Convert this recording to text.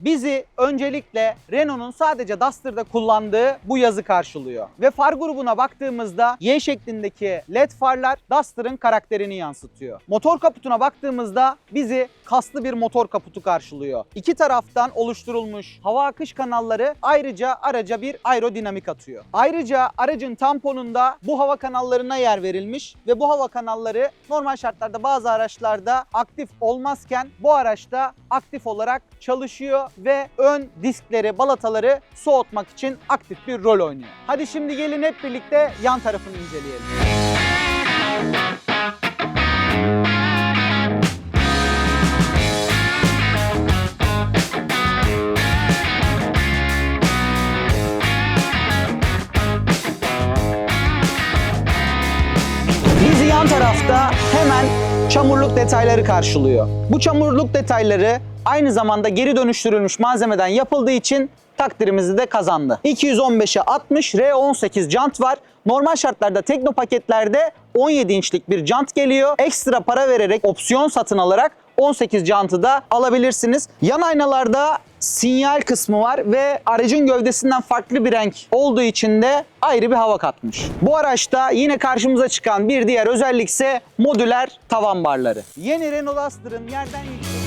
bizi öncelikle Renault'un sadece Duster'da kullandığı bu yazı karşılıyor. Ve far grubuna baktığımızda Y şeklindeki led farlar Duster'ın karakterini yansıtıyor. Motor kaputuna baktığımızda bizi kaslı bir motor kaputu karşılıyor. İki taraftan oluşturulmuş hava akış kanalları ayrıca araca bir aerodinamik atıyor. Ayrıca aracın tamponunda bu hava kanallarına yer verilmiş ve bu hava kanalları normal şartlarda bazı araçlarda aktif olmazken bu araçta aktif olarak çalışıyor ve ön diskleri, balataları soğutmak için aktif bir rol oynuyor. Hadi şimdi gelin hep birlikte yan tarafını inceleyelim. Bizi yan tarafta hemen çamurluk detayları karşılıyor. Bu çamurluk detayları aynı zamanda geri dönüştürülmüş malzemeden yapıldığı için takdirimizi de kazandı. 215'e 60 R18 jant var. Normal şartlarda tekno paketlerde 17 inçlik bir jant geliyor. Ekstra para vererek opsiyon satın alarak 18 jantı da alabilirsiniz. Yan aynalarda sinyal kısmı var ve aracın gövdesinden farklı bir renk olduğu için de ayrı bir hava katmış. Bu araçta yine karşımıza çıkan bir diğer özellik ise modüler tavan barları. Yeni Renault Duster'ın yerden yüksek